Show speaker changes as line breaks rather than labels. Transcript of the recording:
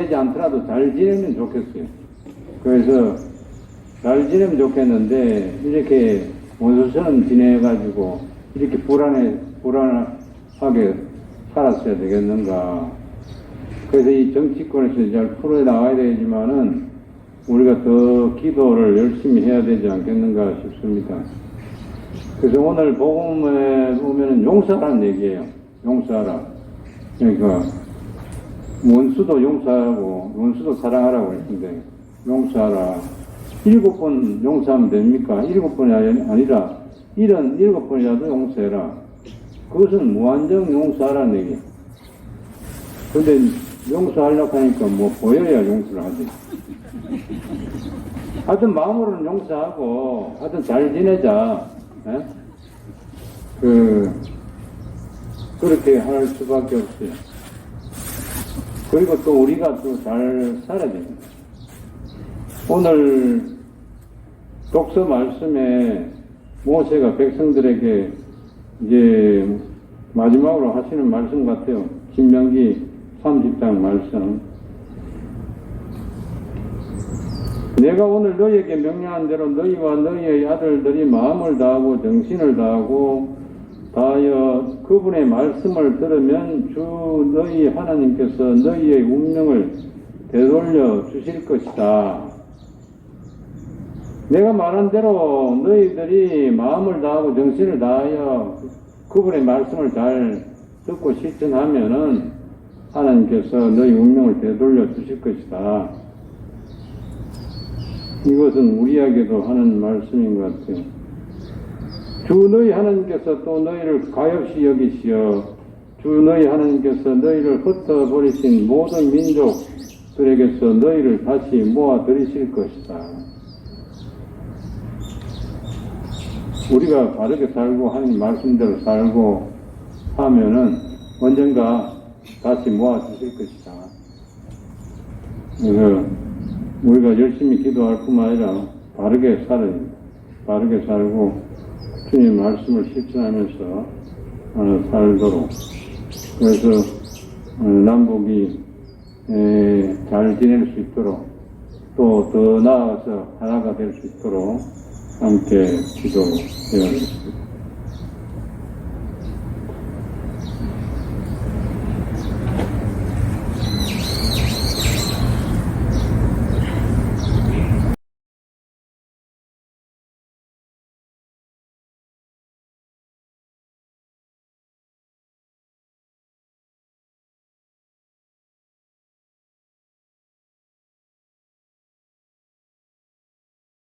되지 않더라도 잘 지내면 좋겠어요. 그래서 잘 지내면 좋겠는데 이렇게 원수처럼 지내가지고 이렇게 불안해 불안하게 살았어야 되겠는가. 그래서 이 정치권에서 잘 풀어 나가야 되지만은 우리가 더 기도를 열심히 해야 되지 않겠는가 싶습니다. 그래서 오늘 복음에 보면은 용서라는 얘기예요. 용서하라. 그러니까 원수도 용서하고 원수도 사랑하라고 했는데 용서하라. 일곱 번 용서하면 됩니까? 일곱 번이 아니- 아니라 이런 일곱 번이라도 용서해라. 그것은 무한정 용서하라는 얘기예요. 근데 용서하려고 하니까 뭐 보여야 용서를 하지. 하여튼 마음으로는 용서하고 하여튼 잘 지내자. 예? 그 그렇게 할 수밖에 없어요. 그리고 또 우리가 또 잘 살아야 됩니다. 오늘 독서 말씀에 모세가 백성들에게 이제 마지막으로 하시는 말씀 같아요. 신명기 30장 말씀. 내가 오늘 너희에게 명령한 대로 너희와 너희의 아들들이 마음을 다하고 정신을 다하고 다하여 그분의 말씀을 들으면 주 너희 하나님께서 너희의 운명을 되돌려 주실 것이다. 내가 말한 대로 너희들이 마음을 다하고 정신을 다하여 그분의 말씀을 잘 듣고 실천하면은 하나님께서 너희 운명을 되돌려 주실 것이다. 이것은 우리에게도 하는 말씀인 것 같아요. 주 너희 하나님께서 또 너희를 가엾이 여기시어 주 너희 하나님께서 너희를 흩어버리신 모든 민족들에게서 너희를 다시 모아 들이실 것이다. 우리가 바르게 살고 하나님 말씀대로 살고 하면은 언젠가 다시 모아 주실 것이다. 그래서 우리가 열심히 기도할 뿐만 아니라 바르게 살아야. 바르게 살고 주님 말씀을 실천하면서 어, 살도록 그래서 어, 남북이 에, 잘 지낼 수 있도록 또 더 나아가서 하나가 될 수 있도록 함께 기도해야겠습니다.